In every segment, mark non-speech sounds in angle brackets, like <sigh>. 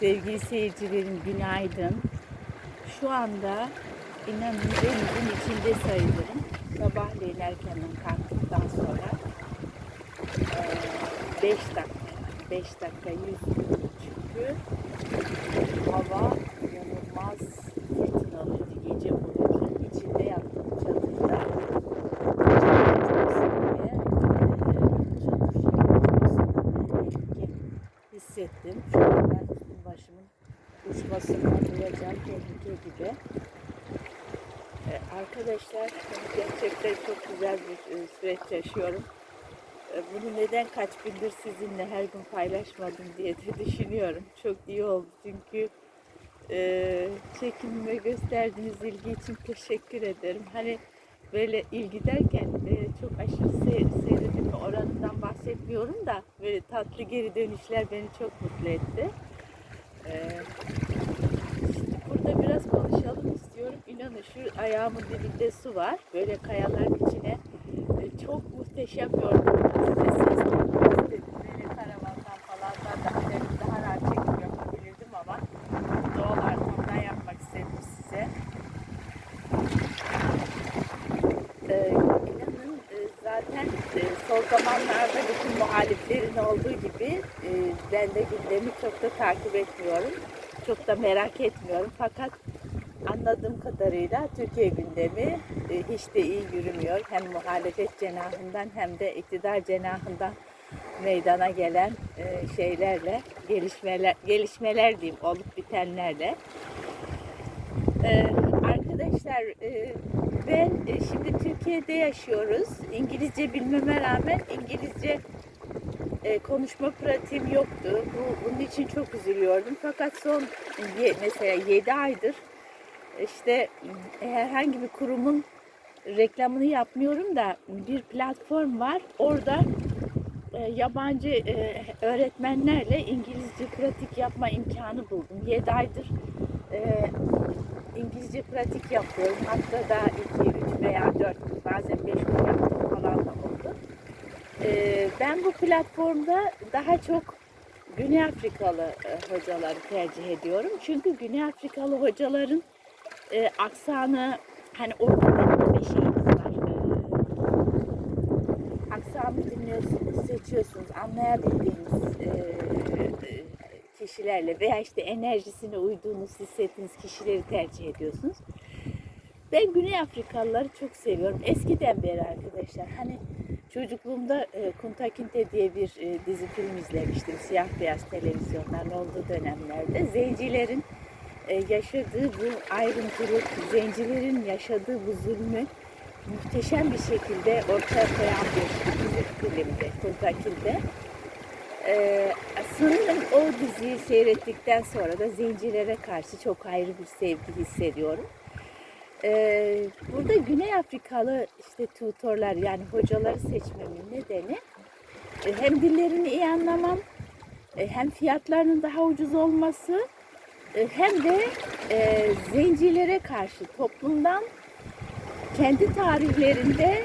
Sevgili seyircilerim günaydın. Şu anda inanın denizin içinde sayılırım. Sabahleyin erkenden kalktıktan sonra 5 dakika 5 dakika yüzdüm çünkü hava inanılmaz fırtınalıydı gece boyunca. İçinde yattım çadırda. E, etki hissettim. Şu an uçmasından duyacağım tehlike gibi. Ee, arkadaşlar gerçekten çok güzel bir e, süreç yaşıyorum. Ee, bunu neden kaç gündür sizinle her gün paylaşmadım diye de <laughs> düşünüyorum. Çok iyi oldu çünkü e, çekimime gösterdiğiniz ilgi için teşekkür ederim. Hani böyle ilgi derken e, çok aşırı se- seyredilme oranından bahsetmiyorum da böyle tatlı geri dönüşler beni çok mutlu etti. Ee, burada biraz konuşalım istiyorum. İnanın şu ayağımın dibinde su var. Böyle kayaların içine e, çok muhteşem bir ortam. Size seslenmek istedim. Böyle karavandan falan da daha, daha rahat çekim yapabilirdim ama doğal ortamdan yapmak istedim size. Ee, inanın e, zaten e, son zamanlarda bütün muhaliflerin olduğu gibi e, ben de gündemi çok da takip etmiyorum. Çok da merak etmiyorum. Fakat anladığım kadarıyla Türkiye gündemi e, hiç de iyi yürümüyor. Hem muhalefet cenahından hem de iktidar cenahından meydana gelen e, şeylerle, gelişmeler, gelişmeler diyeyim, olup bitenlerle. Ee, arkadaşlar e, ben e, şimdi Türkiye'de yaşıyoruz. İngilizce bilmeme rağmen İngilizce e, konuşma pratiğim yoktu. Bu, bunun için çok üzülüyordum. Fakat son mesela 7 aydır işte herhangi bir kurumun reklamını yapmıyorum da bir platform var. Orada e, yabancı e, öğretmenlerle İngilizce pratik yapma imkanı buldum. 7 aydır İngilizce pratik yapıyorum. Haftada 2, 3 veya 4 bazen 5 gün yaptığım falan da oldu. E, ben bu platformda daha çok Güney Afrikalı e, hocaları tercih ediyorum. Çünkü Güney Afrikalı hocaların e, aksanı hani orada bir şeyimiz var. E, aksanı dinliyorsunuz, seçiyorsunuz, anlayabildiğiniz e, e, kişilerle veya işte enerjisine uyduğunuz, hissettiğiniz kişileri tercih ediyorsunuz. Ben Güney Afrikalıları çok seviyorum. Eskiden beri arkadaşlar. Hani çocukluğumda e, Kunta Kinte diye bir e, dizi film izlemiştim. Siyah beyaz televizyonların olduğu dönemlerde. Zencilerin e, yaşadığı bu ayrımcılık, zencilerin yaşadığı bu zulmü muhteşem bir şekilde ortaya koyan bir dizi filmdi Kunta Kinte. Ee, sanırım o diziyi seyrettikten sonra da zencilere karşı çok ayrı bir sevgi hissediyorum. Ee, burada Güney Afrikalı işte tutorlar yani hocaları seçmemin nedeni e, hem dillerini iyi anlamam, e, hem fiyatlarının daha ucuz olması, e, hem de zencilere karşı toplumdan kendi tarihlerinde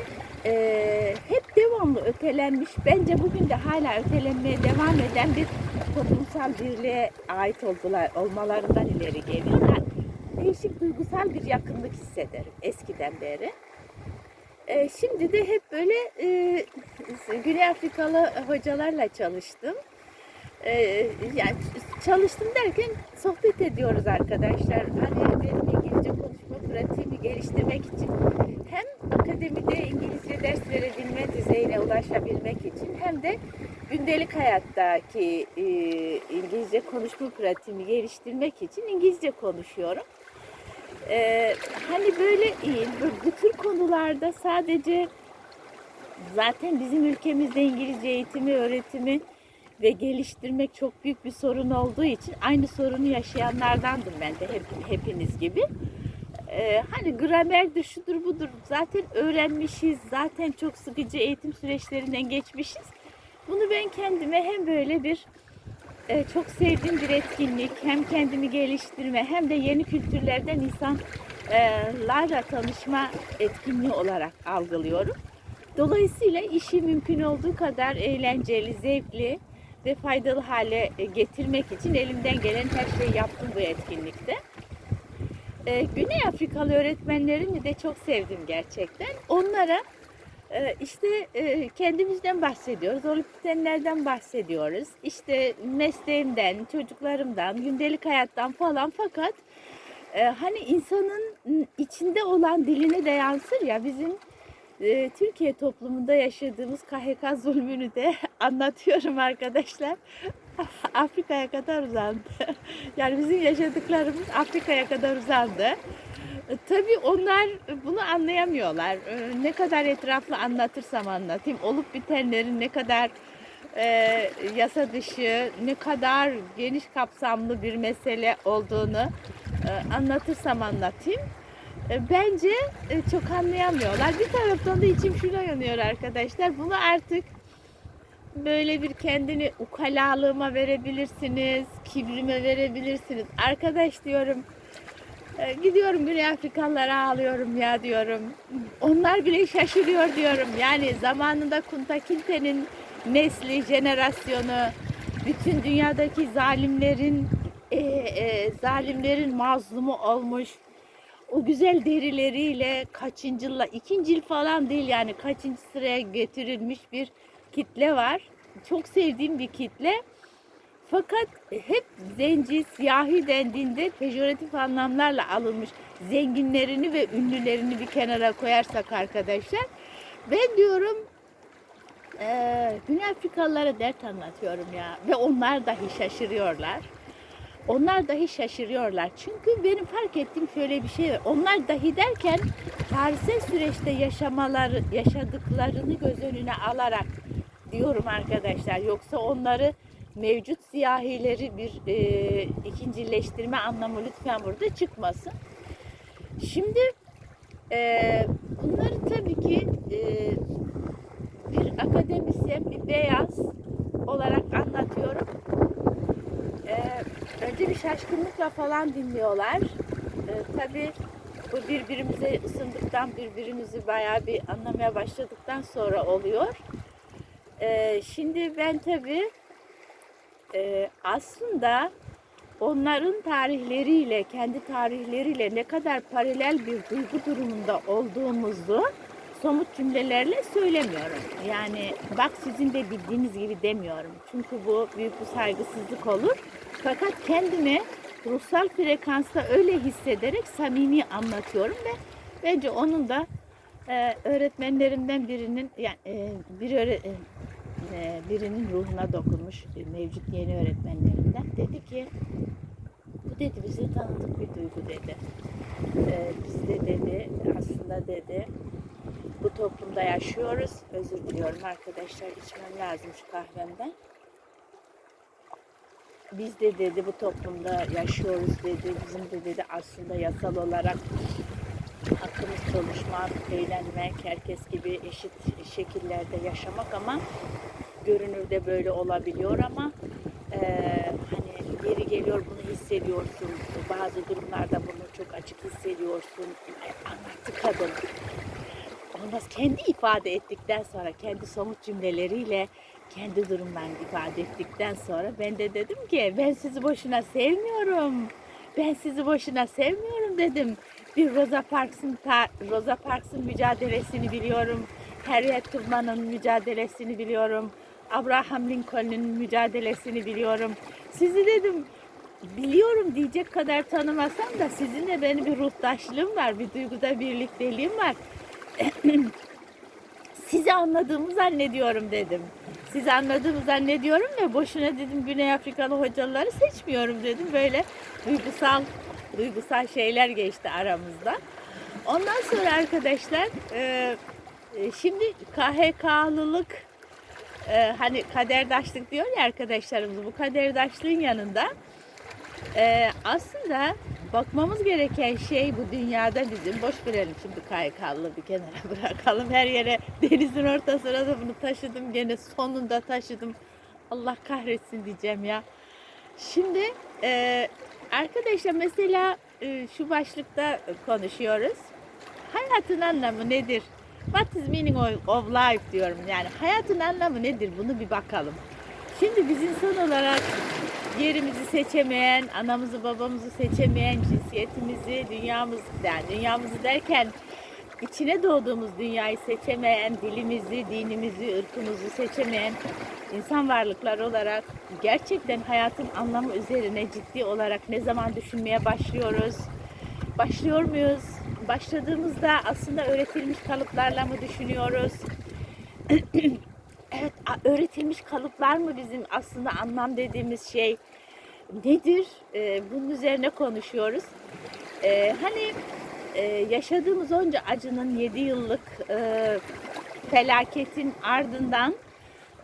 hep devamlı ötelenmiş, bence bugün de hala ötelenmeye devam eden bir toplumsal birliğe ait oldular, olmalarından ileri geliyor. Değişik duygusal bir yakınlık hissederim eskiden beri. E, şimdi de hep böyle e, Güney Afrikalı hocalarla çalıştım. E, yani çalıştım derken sohbet ediyoruz arkadaşlar. Hani benim İngilizce konuşma pratiğimi geliştirmek için hem akademide İngilizce ders verebilme düzeyine ulaşabilmek için hem de gündelik hayattaki e, İngilizce konuşma pratiğimi geliştirmek için İngilizce konuşuyorum. E, hani böyle iyi, bu tür konularda sadece zaten bizim ülkemizde İngilizce eğitimi, öğretimi ve geliştirmek çok büyük bir sorun olduğu için aynı sorunu yaşayanlardandım ben de hep, hepiniz gibi. Ee, hani gramerdir, şudur budur zaten öğrenmişiz, zaten çok sıkıcı eğitim süreçlerinden geçmişiz. Bunu ben kendime hem böyle bir e, çok sevdiğim bir etkinlik, hem kendimi geliştirme hem de yeni kültürlerden insanlarla tanışma etkinliği olarak algılıyorum. Dolayısıyla işi mümkün olduğu kadar eğlenceli, zevkli ve faydalı hale e, getirmek için elimden gelen her şeyi yaptım bu etkinlikte. Ee, Güney Afrikalı öğretmenlerini de çok sevdim gerçekten. Onlara e, işte e, kendimizden bahsediyoruz, olup bitenlerden bahsediyoruz. İşte mesleğimden, çocuklarımdan, gündelik hayattan falan fakat e, hani insanın içinde olan diline de yansır ya bizim e, Türkiye toplumunda yaşadığımız KHK zulmünü de <laughs> anlatıyorum arkadaşlar. <laughs> Afrika'ya kadar uzandı. <laughs> Yani bizim yaşadıklarımız Afrika'ya kadar uzandı. E, Tabii onlar bunu anlayamıyorlar. E, Ne kadar etraflı anlatırsam anlatayım, olup bitenlerin ne kadar e, yasa dışı, ne kadar geniş kapsamlı bir mesele olduğunu e, anlatırsam anlatayım. E, Bence e, çok anlayamıyorlar. Bir taraftan da içim şuna yanıyor arkadaşlar. Bunu artık böyle bir kendini ukalalığıma verebilirsiniz, kibrime verebilirsiniz. Arkadaş diyorum, gidiyorum Güney Afrikalılara ağlıyorum ya diyorum. Onlar bile şaşırıyor diyorum. Yani zamanında Kunta Kinte'nin nesli, jenerasyonu, bütün dünyadaki zalimlerin e, e, zalimlerin mazlumu olmuş. O güzel derileriyle kaçıncı yılla, ikinci falan değil yani kaçıncı sıraya getirilmiş bir kitle var. Çok sevdiğim bir kitle. Fakat hep zenci, siyahi dendiğinde pejoratif anlamlarla alınmış zenginlerini ve ünlülerini bir kenara koyarsak arkadaşlar ben diyorum eee Güney Afrikalılara dert anlatıyorum ya ve onlar dahi şaşırıyorlar. Onlar dahi şaşırıyorlar. Çünkü benim fark ettiğim şöyle bir şey var. Onlar dahi derken tarihsel süreçte yaşamaları, yaşadıklarını göz önüne alarak diyorum arkadaşlar. Yoksa onları mevcut siyahileri bir e, ikincileştirme anlamı lütfen burada çıkmasın. Şimdi e, bunları tabii ki e, bir akademisyen, bir beyaz olarak anlatıyorum. E, önce bir şaşkınlıkla falan dinliyorlar. E, tabii bu birbirimize ısındıktan, birbirimizi bayağı bir anlamaya başladıktan sonra oluyor. E, şimdi ben tabii e, aslında onların tarihleriyle, kendi tarihleriyle ne kadar paralel bir duygu durumunda olduğumuzu somut cümlelerle söylemiyorum. Yani bak sizin de bildiğiniz gibi demiyorum. Çünkü bu büyük bir saygısızlık olur. Fakat kendimi ruhsal frekansta öyle hissederek samimi anlatıyorum ve bence onun da e, öğretmenlerimden birinin yani e, bir öğre, e, birinin ruhuna dokunmuş e, mevcut yeni öğretmenlerimden dedi ki bu dedi bize tanıdık bir duygu dedi. E, biz de dedi aslında dedi bu toplumda yaşıyoruz. Özür diliyorum arkadaşlar içmem lazım şu kahvemden. Biz de dedi bu toplumda yaşıyoruz dedi. Bizim de dedi aslında yasal olarak hakkımız çalışmak, eğlenmek, herkes gibi eşit şekillerde yaşamak ama görünürde böyle olabiliyor ama eee, hani yeri geliyor bunu hissediyorsun. Bazı durumlarda bunu çok açık hissediyorsun. E, Anlattı kadın. Olmaz kendi ifade ettikten sonra kendi somut cümleleriyle kendi durumlarını ifade ettikten sonra ben de dedim ki ben sizi boşuna sevmiyorum. Ben sizi boşuna sevmiyorum dedim. Bir Rosa Parks'ın Rosa Parks'ın mücadelesini biliyorum. Harriet Tubman'ın mücadelesini biliyorum. Abraham Lincoln'un mücadelesini biliyorum. Sizi dedim biliyorum diyecek kadar tanımasam da sizinle benim bir ruhtaşlığım var, bir duyguda birlikteliğim var. <clears throat> Sizi anladığımı zannediyorum dedim. Sizi anladığımı zannediyorum ve boşuna dedim Güney Afrikalı hocaları seçmiyorum dedim. Böyle duygusal duygusal şeyler geçti aramızda. Ondan sonra arkadaşlar e, e, şimdi KHK'lılık e, hani kaderdaşlık diyor ya arkadaşlarımız bu kaderdaşlığın yanında e, aslında bakmamız gereken şey bu dünyada bizim boş verelim şimdi KYK'lı bir kenara <laughs> bırakalım. Her yere denizin ortasına da bunu taşıdım gene sonunda taşıdım. Allah kahretsin diyeceğim ya. Şimdi e, arkadaşlar mesela e, şu başlıkta konuşuyoruz. Hayatın anlamı nedir? What is meaning of- life diyorum. Yani hayatın anlamı nedir? Bunu bir bakalım. Şimdi biz insan olarak yerimizi seçemeyen, anamızı babamızı seçemeyen, cinsiyetimizi, dünyamızı, yani dünyamızı derken içine doğduğumuz dünyayı seçemeyen, dilimizi, dinimizi, ırkımızı seçemeyen insan varlıklar olarak gerçekten hayatın anlamı üzerine ciddi olarak ne zaman düşünmeye başlıyoruz? Başlıyor muyuz? Başladığımızda aslında öğretilmiş kalıplarla mı düşünüyoruz? <clears throat> evet, öğretilmiş kalıplar mı bizim aslında anlam dediğimiz şey nedir? Ee, bunun üzerine konuşuyoruz. Ee, hani e, yaşadığımız onca acının 7 yıllık e, felaketin ardından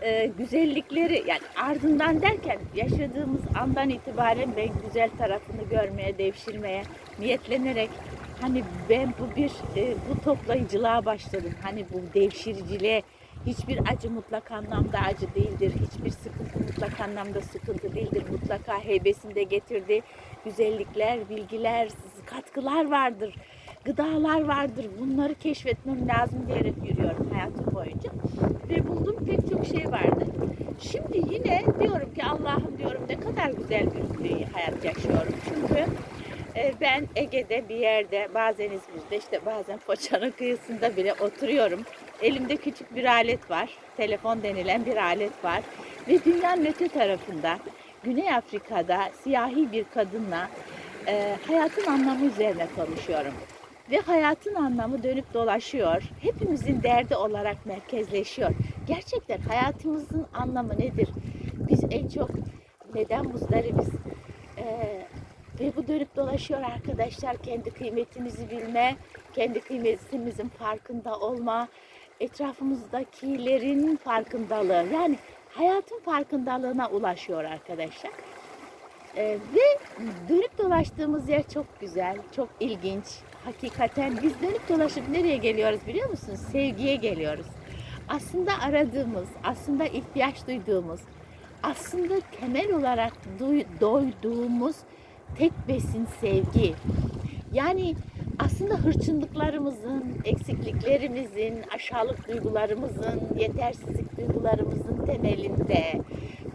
e, güzellikleri yani ardından derken yaşadığımız andan itibaren ben güzel tarafını görmeye, devşirmeye niyetlenerek hani ben bu bir e, bu toplayıcılığa başladım. Hani bu devşiriciliğe hiçbir acı mutlak anlamda acı değildir. Hiçbir sıkıntı mutlak anlamda sıkıntı değildir. Mutlaka heybesinde getirdiği güzellikler, bilgiler, katkılar vardır. Gıdalar vardır. Bunları keşfetmem lazım diyerek yürüyorum hayatım boyunca. Ve bulduğum pek çok şey vardı. Şimdi yine diyorum ki Allah'ım diyorum ne kadar güzel bir bir hayat yaşıyorum. Çünkü e, ben Ege'de bir yerde bazen İzmir'de işte bazen Foça'nın kıyısında bile oturuyorum. Elimde küçük bir alet var. Telefon denilen bir alet var. Ve dünyanın öte tarafında Güney Afrika'da siyahi bir kadınla e, hayatın anlamı üzerine konuşuyorum. Ve hayatın anlamı dönüp dolaşıyor. Hepimizin derdi olarak merkezleşiyor. Gerçekten hayatımızın anlamı nedir? Biz en çok neden muzdaribiz? Ee, ve bu dönüp dolaşıyor arkadaşlar. Kendi kıymetimizi bilme, kendi kıymetimizin farkında olma, etrafımızdakilerin farkındalığı. Yani hayatın farkındalığına ulaşıyor arkadaşlar. Ee, ve dönüp dolaştığımız yer çok güzel, çok ilginç. Hakikaten biz dönüp dolaşıp nereye geliyoruz biliyor musunuz? Sevgiye geliyoruz. Aslında aradığımız, aslında ihtiyaç duyduğumuz, aslında temel olarak duy- doyduğumuz tek besin sevgi. Yani aslında hırçınlıklarımızın, eksikliklerimizin, aşağılık duygularımızın, yetersizlik duygularımızın temelinde,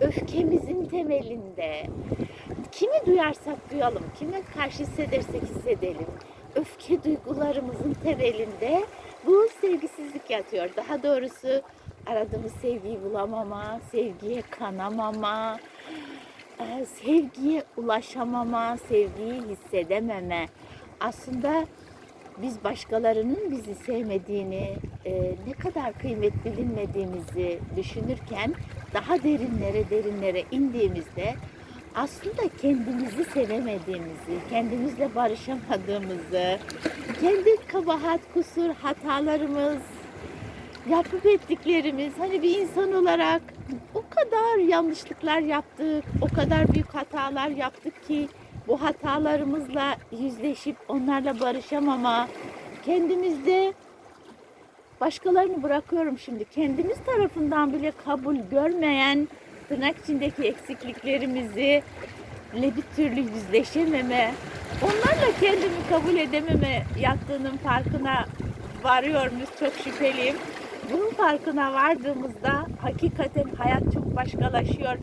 öfkemizin temelinde, kimi duyarsak duyalım, kime karşı hissedersek hissedelim, öfke duygularımızın temelinde bu sevgisizlik yatıyor. Daha doğrusu aradığımız sevgiyi bulamama, sevgiye kanamama, e, sevgiye ulaşamama, sevgiyi hissedememe. Aslında biz başkalarının bizi sevmediğini, e, ne kadar kıymet bilinmediğimizi düşünürken daha derinlere derinlere indiğimizde aslında kendimizi sevemediğimizi, kendimizle barışamadığımızı, kendi kabahat, kusur, hatalarımız, yapıp ettiklerimiz hani bir insan olarak o kadar yanlışlıklar yaptık, o kadar büyük hatalar yaptık ki bu hatalarımızla yüzleşip onlarla barışamama, kendimizde başkalarını bırakıyorum şimdi. Kendimiz tarafından bile kabul görmeyen tırnak içindeki eksikliklerimizi ile bir türlü yüzleşememe, onlarla kendimi kabul edememe yaptığının farkına varıyor çok şüpheliyim. Bunun farkına vardığımızda hakikaten hayat çok başkalaşıyor.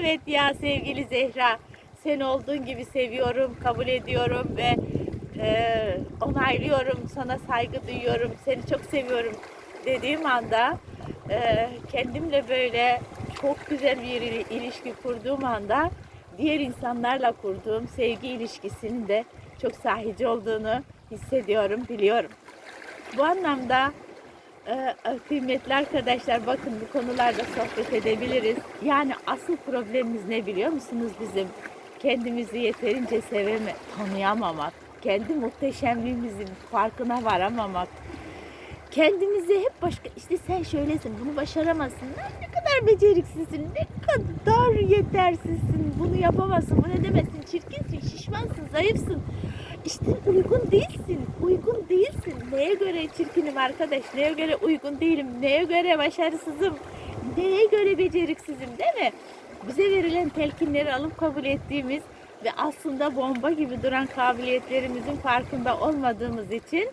Evet ya sevgili Zehra, sen olduğun gibi seviyorum, kabul ediyorum ve e, onaylıyorum, sana saygı duyuyorum, seni çok seviyorum dediğim anda e, kendimle böyle çok güzel bir il- ilişki kurduğum anda diğer insanlarla kurduğum sevgi ilişkisinin de çok sahici olduğunu hissediyorum, biliyorum. Bu anlamda e, kıymetli arkadaşlar bakın bu konularda sohbet edebiliriz. Yani asıl problemimiz ne biliyor musunuz bizim? Kendimizi yeterince seveme, tanıyamamak, kendi muhteşemliğimizin farkına varamamak, kendimizi hep başka işte sen şöylesin bunu başaramazsın. Ne kadar beceriksizsin ne kadar yetersizsin. Bunu yapamazsın bunu edemezsin. Çirkinsin şişmansın zayıfsın. İşte uygun değilsin uygun değilsin. Neye göre çirkinim arkadaş? Neye göre uygun değilim? Neye göre başarısızım? Neye göre beceriksizim değil mi? Bize verilen telkinleri alıp kabul ettiğimiz ve aslında bomba gibi duran kabiliyetlerimizin farkında olmadığımız için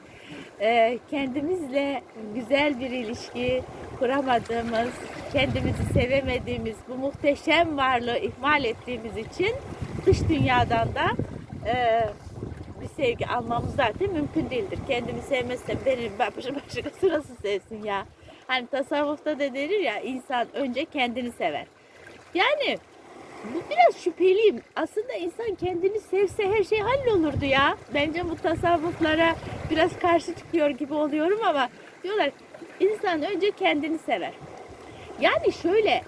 e, kendimizle güzel bir ilişki, kuramadığımız, kendimizi sevemediğimiz bu muhteşem varlığı ihmal ettiğimiz için dış dünyadan da e, bir sevgi almamız zaten mümkün değildir. Kendimi sevmezsem benim başka başkası <laughs> nasıl sevsin ya? Hani tasavvufta da denir ya insan önce kendini sever. Yani bu biraz şüpheliyim. Aslında insan kendini sevse her şey hallolurdu ya. Bence bu tasavvuflara biraz karşı çıkıyor gibi oluyorum ama diyorlar insan önce kendini sever. Yani şöyle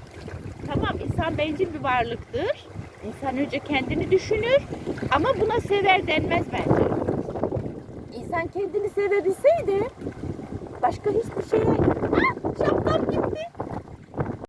tamam insan bencil bir varlıktır. İnsan önce kendini düşünür ama buna sever denmez bence. İnsan kendini sevebilseydi başka hiçbir şeye... Ah, şapkam gitti.